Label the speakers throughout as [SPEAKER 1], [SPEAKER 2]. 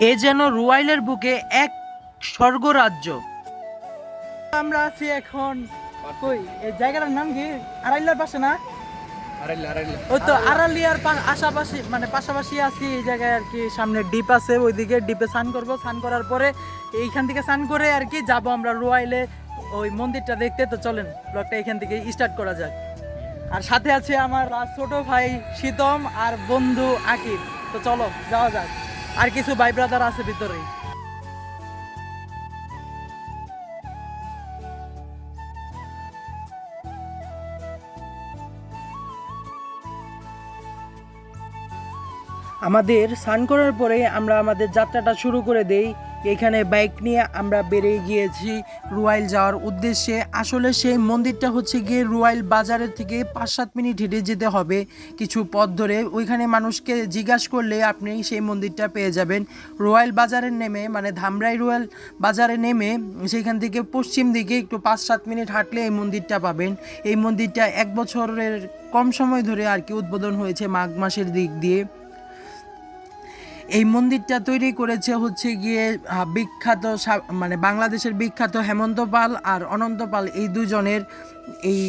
[SPEAKER 1] এ যেন রুয়াইলের বুকে এক স্বর্গরাজ্য। আমরা আছি এখন কই? এই জায়গাটার নাম কি? আড়াইলার পাশে না? ওই তো আড়ালিয়ার আশাপাশি মানে পাশাপাশি আছি এই জায়গায় আর কি। সামনে ডিপ আছে ওইদিকে ডিপে স্নান করব। স্নান করার পরে এইখান থেকে স্নান করে আর কি যাব আমরা রুয়াইলে। ওই মন্দিরটা দেখতে তো চলেন ব্লগটা এখান থেকে স্টার্ট করা যাক। আর সাথে আছে আমার ছোট ভাই শীতম আর বন্ধু আকিব। তো চলো যাওয়া যাক। আর কিছু ভাই ব্রাদার আছে ভিতরে আমাদের স্নান করার পরে আমরা আমাদের যাত্রাটা শুরু করে দেই। এখানে বাইক নিয়ে আমরা বেরিয়ে গিয়েছি রুয়াইল যাওয়ার উদ্দেশ্যে। আসলে সেই মন্দিরটা হচ্ছে গিয়ে রুয়াইল বাজারের থেকে পাঁচ সাত মিনিট হেঁটে যেতে হবে কিছু পথ ধরে। ওইখানে মানুষকে জিজ্ঞাসা করলে আপনি সেই মন্দিরটা পেয়ে যাবেন। রুয়াইল বাজারে নেমে মানে ধামরাই রুয়াইল বাজারে নেমে সেইখান থেকে পশ্চিম দিকে একটু পাঁচ সাত মিনিট হাঁটলে এই মন্দিরটা পাবেন। এই মন্দিরটা এক বছরের কম সময় ধরে আর কি উদ্বোধন হয়েছে মাঘ মাসের দিক দিয়ে। এই মন্দিরটা তৈরি করেছে হচ্ছে গিয়ে বিখ্যাত মানে বাংলাদেশের বিখ্যাত হেমন্ত পাল আর অনন্ত পাল এই দুজনের এই,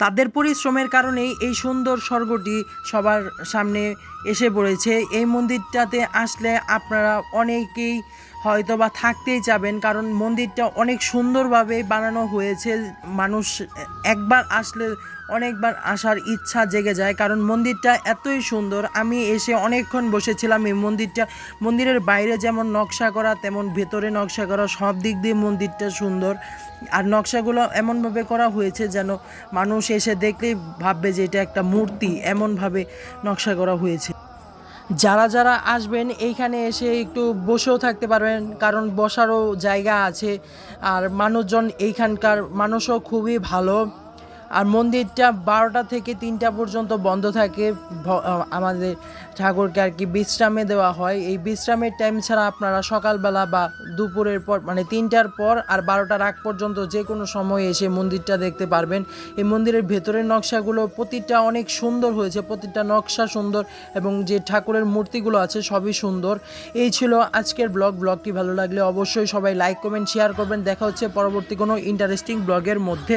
[SPEAKER 1] তাদের পরিশ্রমের কারণেই এই সুন্দর স্বর্গটি সবার সামনে এসে পড়েছে। এই মন্দিরটাতে আসলে আপনারা অনেকেই হয়তো বা থাকতেই চাবেন কারণ মন্দিরটা অনেক সুন্দরভাবে বানানো হয়েছে। মানুষ একবার আসলে অনেকবার আসার ইচ্ছা জেগে যায়, কারণ মন্দিরটা এতই সুন্দর। আমি এসে অনেকক্ষণ বসেছিলাম এই মন্দিরটা। মন্দিরের বাইরে যেমন নকশা করা, তেমন ভেতরে নকশা করা, সব দিক দিয়ে মন্দিরটা সুন্দর। আর নকশাগুলো এমনভাবে করা হয়েছে যেন মানুষ এসে দেখলেই ভাববে যে এটা একটা মূর্তি, এমনভাবে নকশা করা হয়েছে। যারা যারা আসবেন, এইখানে এসে একটু বসেও থাকতে পারবেন, কারণ বসারও জায়গা আছে। আর মানুষজন এইখানকার মানুষও খুবই ভালো। আর মন্দিরটা বারোটা থেকে তিনটা পর্যন্ত বন্ধ থাকে। আমাদের ঠাকুরকে আর কি বিশ্রামে দেওয়া হয়। এই বিশ্রামের টাইম ছাড়া আপনারা সকালবেলা বা দুপুরের পর মানে তিনটার পর আর বারোটার আগ পর্যন্ত যে কোনো সময় এসে মন্দিরটা দেখতে পারবেন। এই মন্দিরের ভেতরের নকশাগুলো প্রতিটা অনেক সুন্দর হয়েছে, প্রতিটা নকশা সুন্দর এবং যে ঠাকুরের মূর্তিগুলো আছে সবই সুন্দর। এই ছিল আজকের ব্লগ। ব্লগটি ভালো লাগলে অবশ্যই সবাই লাইক কমেন্ট শেয়ার করবেন। দেখা হচ্ছে পরবর্তী কোনো ইন্টারেস্টিং ব্লগের মধ্যে।